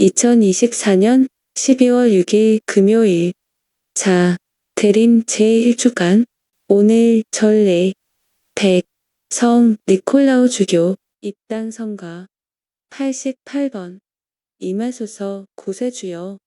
2024년 12월 6일 금요일. 자, 대림 제1주간. 오늘 전례 100. 성 니콜라우 주교 입당 성가 88번. 임하소서 구세주여.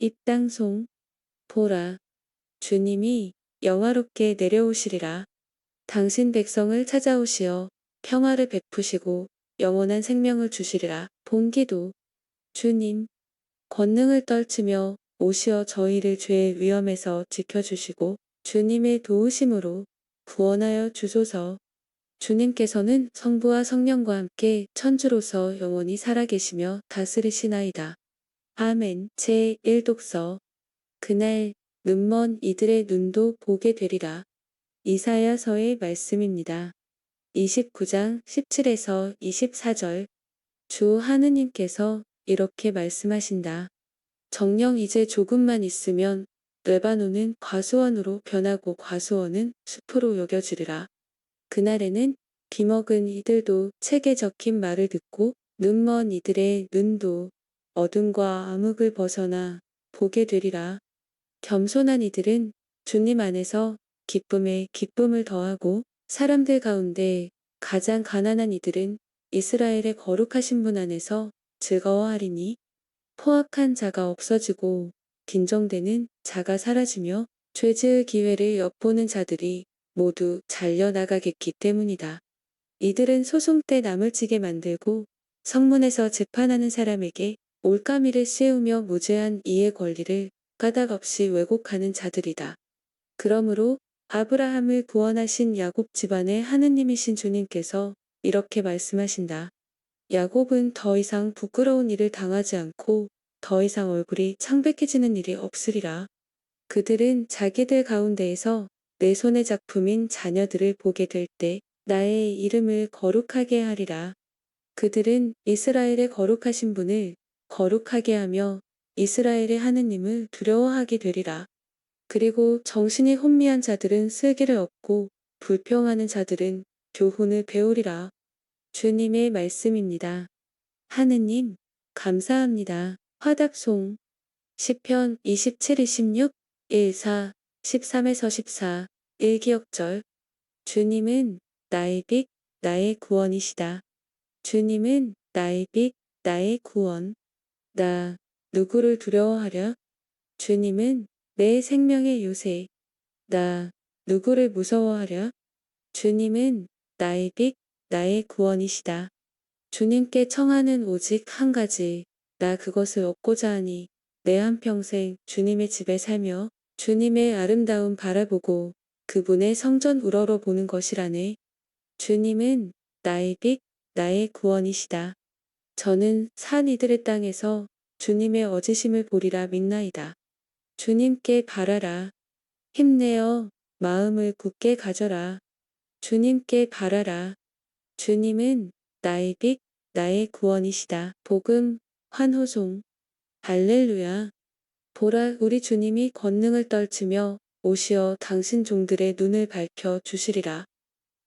입당송. 보라. 주님이 영화롭게 내려오시리라. 당신 백성을 찾아오시어 평화를 베푸시고 영원한 생명을 주시리라. 본기도. 주님. 권능을 떨치며 오시어 저희를 죄의 위험에서 지켜주시고 주님의 도우심으로 구원하여 주소서. 주님께서는 성부와 성령과 함께 천주로서 영원히 살아계시며 다스리시나이다. 아멘. 제1독서. 그날 눈먼 이들의 눈도 보게 되리라. 이사야서의 말씀입니다. 29장 17에서 24절. 주 하느님께서 이렇게 말씀하신다. 정령 이제 조금만 있으면 레바논은 과수원으로 변하고 과수원은 숲으로 여겨지리라. 그날에는 귀먹은 이들도 책에 적힌 말을 듣고 눈먼 이들의 눈도 어둠과 암흑을 벗어나 보게 되리라. 겸손한 이들은 주님 안에서 기쁨에 기쁨을 더하고 사람들 가운데 가장 가난한 이들은 이스라엘의 거룩하신 분 안에서 즐거워하리니 포악한 자가 없어지고 빈정되는 자가 사라지며 죄지을 기회를 엿보는 자들이 모두 잘려나가겠기 때문이다. 이들은 소송 때 남을 치게 만들고 성문에서 재판하는 사람에게 올가미를 씌우며 무죄한 이의 권리를 까닭없이 왜곡하는 자들이다. 그러므로 아브라함을 구원하신 야곱 집안의 하느님이신 주님께서 이렇게 말씀하신다. 야곱은 더 이상 부끄러운 일을 당하지 않고 더 이상 얼굴이 창백해지는 일이 없으리라. 그들은 자기들 가운데에서 내 손의 작품인 자녀들을 보게 될 때 나의 이름을 거룩하게 하리라. 그들은 이스라엘의 거룩하신 분을 거룩하게 하며 이스라엘의 하느님을 두려워하게 되리라. 그리고 정신이 혼미한 자들은 슬기를 얻고 불평하는 자들은 교훈을 배우리라. 주님의 말씀입니다. 하느님, 감사합니다. 화답송 시편 27, 26, 1, 4, 13에서 14, 1기억절 주님은 나의 빛, 나의 구원이시다. 주님은 나의 빛, 나의 구원. 나 누구를 두려워하랴? 주님은 내 생명의 요새. 나 누구를 무서워하랴? 주님은 나의 빛, 나의 구원이시다. 주님께 청하는 오직 한 가지. 나 그것을 얻고자 하니 내 한평생 주님의 집에 살며 주님의 아름다움 바라보고 그분의 성전 우러러 보는 것이라네. 주님은 나의 빛, 나의 구원이시다. 저는 산 이들의 땅에서 주님의 어지심을 보리라 믿나이다. 주님께 바라라. 힘내어 마음을 굳게 가져라. 주님께 바라라. 주님은 나의 빛, 나의 구원이시다. 복음, 환호송. 할렐루야. 보라, 우리 주님이 권능을 떨치며 오시어 당신 종들의 눈을 밝혀 주시리라.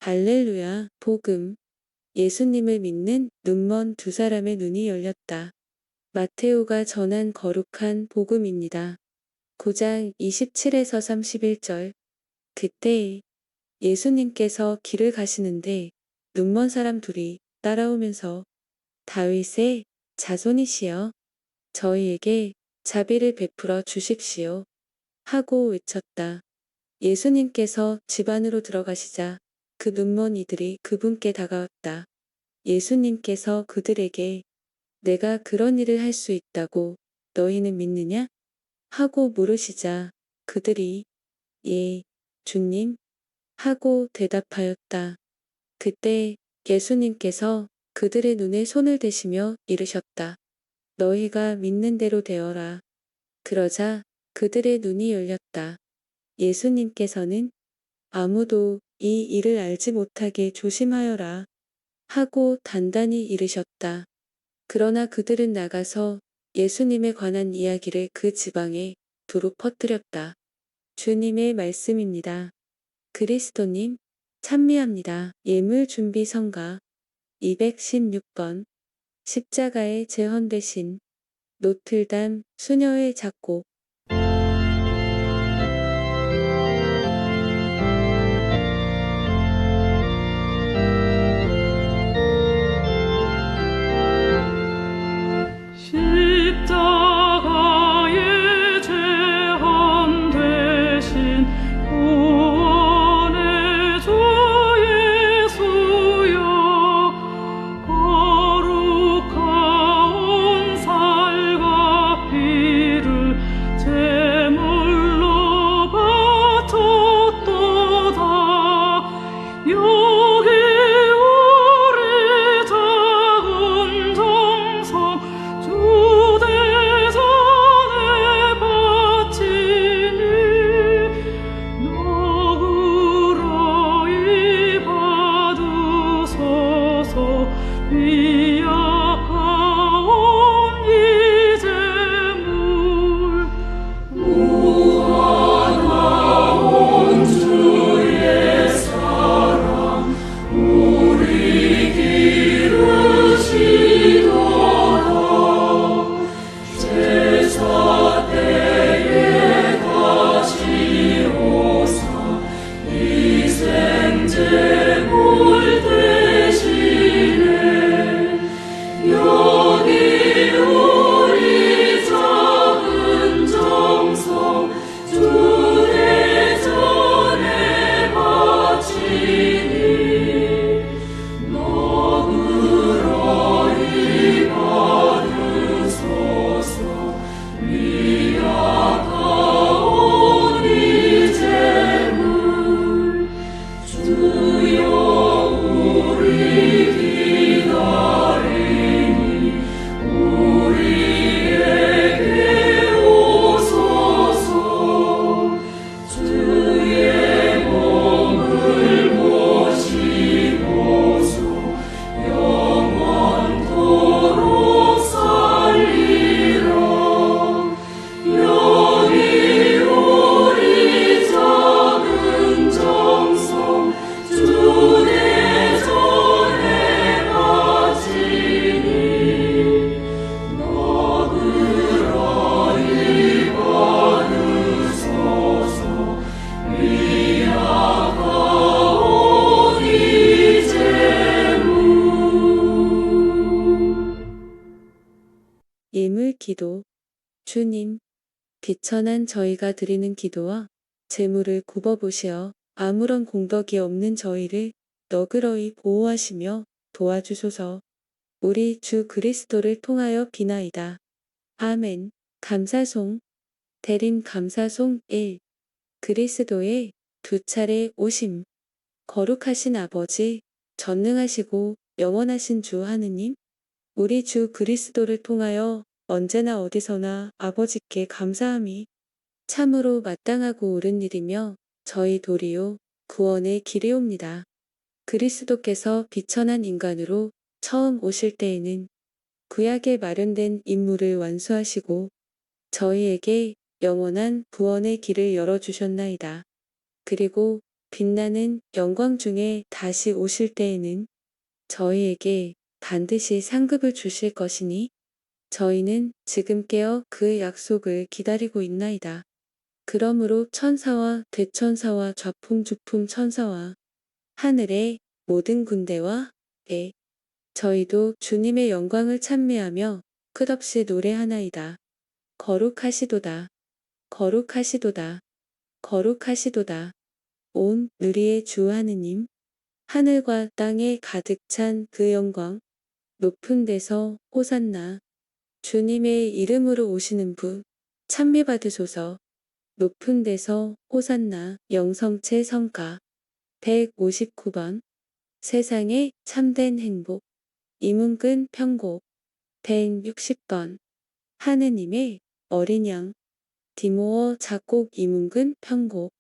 할렐루야. 복음. 예수님을 믿는 눈먼 두 사람의 눈이 열렸다. 마테오가 전한 거룩한 복음입니다. 9장 27에서 31절. 그때 예수님께서 길을 가시는데 눈먼 사람 둘이 따라오면서 다윗의 자손이시여 저희에게 자비를 베풀어 주십시오 하고 외쳤다. 예수님께서 집 안으로 들어가시자 그 눈먼 이들이 그분께 다가왔다. 예수님께서 그들에게 내가 그런 일을 할 수 있다고 너희는 믿느냐? 하고 물으시자 그들이 예, 주님 하고 대답하였다. 그때 예수님께서 그들의 눈에 손을 대시며 이르셨다. 너희가 믿는 대로 되어라. 그러자 그들의 눈이 열렸다. 예수님께서는 아무도 이 일을 알지 못하게 조심하여라. 하고 단단히 이르셨다. 그러나 그들은 나가서 예수님에 관한 이야기를 그 지방에 두루 퍼뜨렸다. 주님의 말씀입니다. 그리스도님, 찬미합니다. 예물 준비 성가 216번 십자가의 재헌 대신 노틀담 수녀의 작곡 비천한 저희가 드리는 기도와 재물을 굽어보시어 아무런 공덕이 없는 저희를 너그러이 보호하시며 도와주소서. 우리 주 그리스도를 통하여 비나이다. 아멘. 감사송. 대림 감사송 1. 그리스도의 두 차례 오심. 거룩하신 아버지, 전능하시고 영원하신 주 하느님, 우리 주 그리스도를 통하여 언제나 어디서나 아버지께 감사함이 참으로 마땅하고 옳은 일이며 저희 도리요 구원의 길이옵니다. 그리스도께서 비천한 인간으로 처음 오실 때에는 구약에 마련된 임무를 완수하시고 저희에게 영원한 구원의 길을 열어주셨나이다. 그리고 빛나는 영광 중에 다시 오실 때에는 저희에게 반드시 상급을 주실 것이니 저희는 지금 깨어 그 약속을 기다리고 있나이다. 그러므로 천사와 대천사와 좌풍주풍 천사와 하늘의 모든 군대와 배 저희도 주님의 영광을 찬미하며 끝없이 노래하나이다. 거룩하시도다. 거룩하시도다. 거룩하시도다. 온 누리의 주 하느님 하늘과 땅에 가득 찬 그 영광 높은 데서 호산나 주님의 이름으로 오시는 분 찬미 받으소서. 높은 데서 호산나 영성체 성가. 159번. 세상의 참된 행복. 이문근 편곡 160번. 하느님의 어린 양. 디모어 작곡 이문근 편곡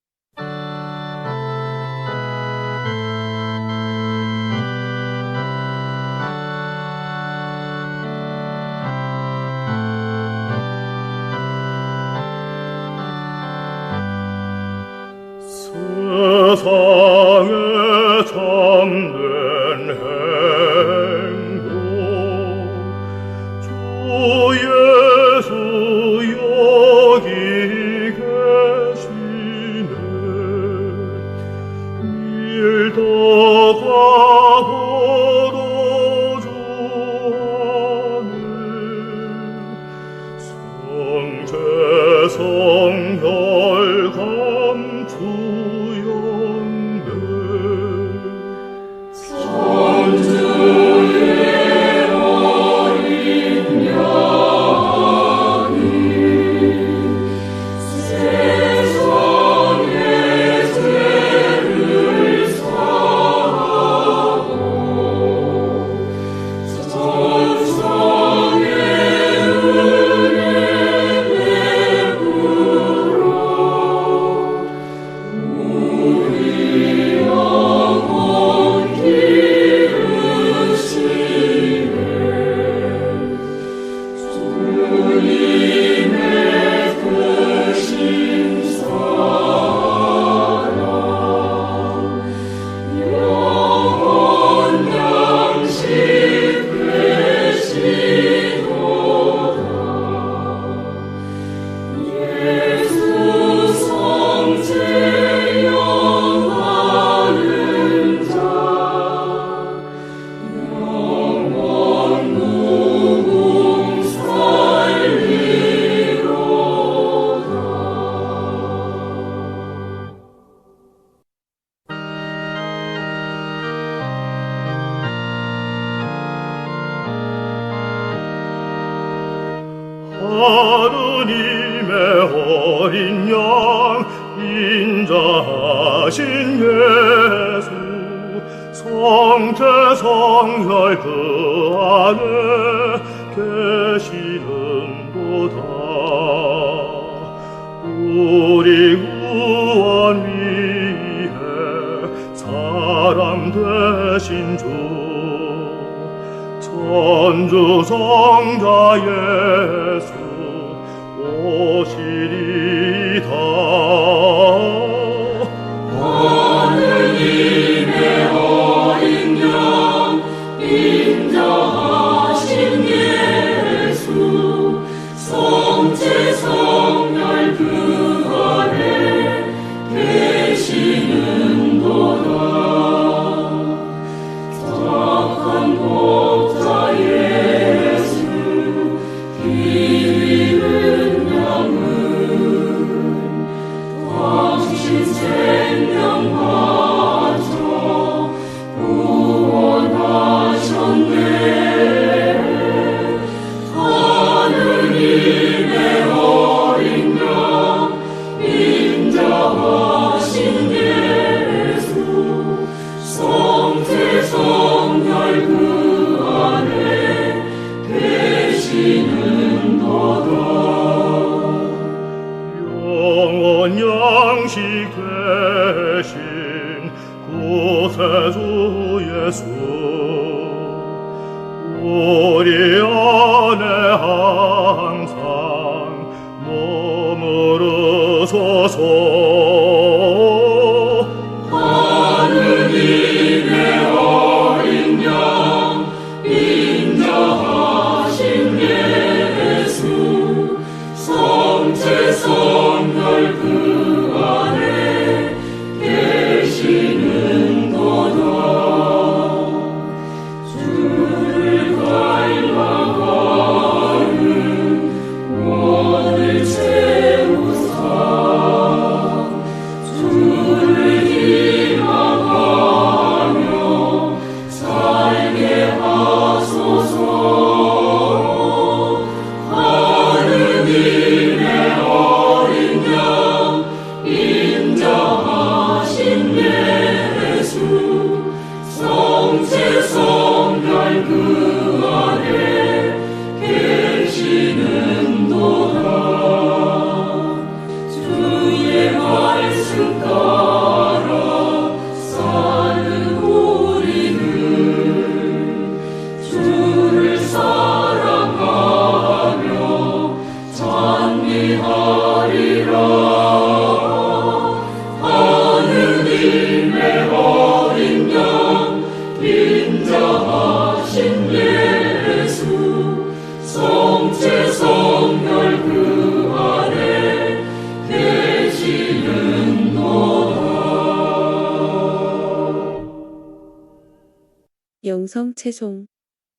영성 채송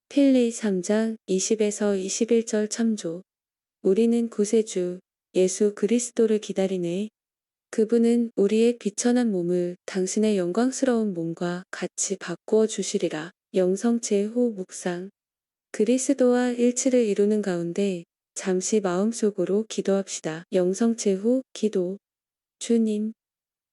필리 3장 20에서 21절 참조 우리는 구세주 예수 그리스도를 기다리네. 그분은 우리의 비천한 몸을 당신의 영광스러운 몸과 같이 바꾸어 주시리라. 영성 제호 묵상 그리스도와 일치를 이루는 가운데 잠시 마음속으로 기도합시다. 영성 제호 기도 주님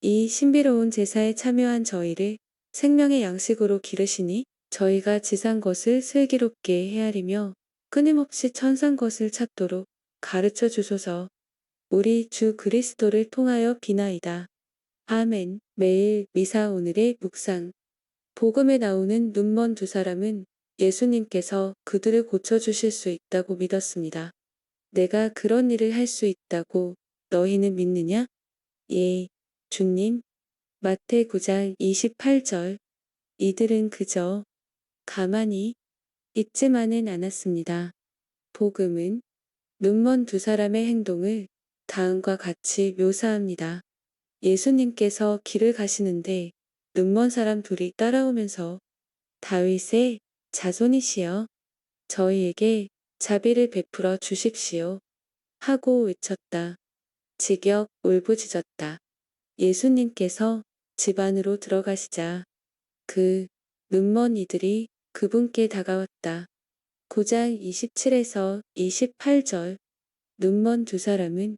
이 신비로운 제사에 참여한 저희를 생명의 양식으로 기르시니 저희가 지상 것을 슬기롭게 헤아리며 끊임없이 천상 것을 찾도록 가르쳐 주소서. 우리 주 그리스도를 통하여 비나이다. 아멘. 매일 미사 오늘의 묵상. 복음에 나오는 눈먼 두 사람은 예수님께서 그들을 고쳐주실 수 있다고 믿었습니다. 내가 그런 일을 할 수 있다고 너희는 믿느냐? 예, 주님. 마태 9장 28절. 이들은 그저 가만히 있지만은 않았습니다. 복음은 눈먼 두 사람의 행동을 다음과 같이 묘사합니다. 예수님께서 길을 가시는데 눈먼 사람 둘이 따라오면서 다윗의 자손이시여 저희에게 자비를 베풀어 주십시오 하고 외쳤다. 직역 울부짖었다. 예수님께서 집 안으로 들어가시자 그 눈먼 이들이 그분께 다가왔다. 9장 27에서 28절 눈먼 두 사람은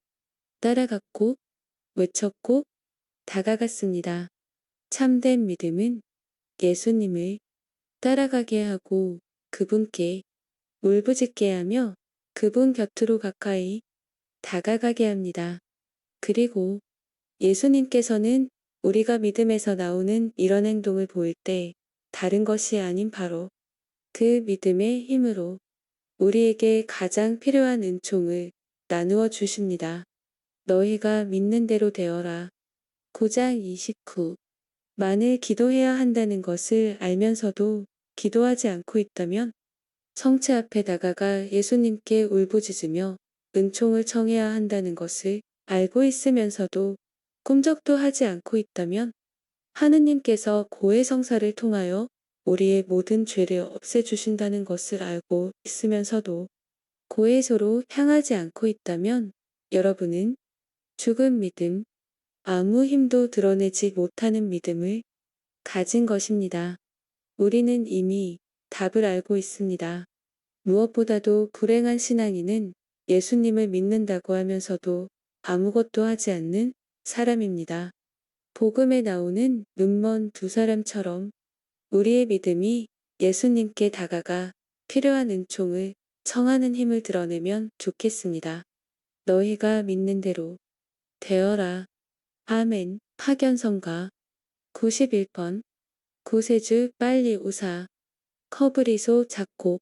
따라갔고 외쳤고 다가갔습니다. 참된 믿음은 예수님을 따라가게 하고 그분께 울부짖게 하며 그분 곁으로 가까이 다가가게 합니다. 그리고 예수님께서는 우리가 믿음에서 나오는 이런 행동을 보일 때 다른 것이 아닌 바로 그 믿음의 힘으로 우리에게 가장 필요한 은총을 나누어 주십니다. 너희가 믿는 대로 되어라. 9장 29. 만일 기도해야 한다는 것을 알면서도 기도하지 않고 있다면 성체 앞에 다가가 예수님께 울부짖으며 은총을 청해야 한다는 것을 알고 있으면서도 꿈쩍도 하지 않고 있다면 하느님께서 고해 성사를 통하여 우리의 모든 죄를 없애주신다는 것을 알고 있으면서도 고해소로 향하지 않고 있다면 여러분은 죽은 믿음, 아무 힘도 드러내지 못하는 믿음을 가진 것입니다. 우리는 이미 답을 알고 있습니다. 무엇보다도 불행한 신앙인은 예수님을 믿는다고 하면서도 아무것도 하지 않는 사람입니다. 복음에 나오는 눈먼 두 사람처럼 우리의 믿음이 예수님께 다가가 필요한 은총을 청하는 힘을 드러내면 좋겠습니다. 너희가 믿는 대로 되어라. 아멘. 파견성가 91번 구세주 빨리 우사 커브리소 작곡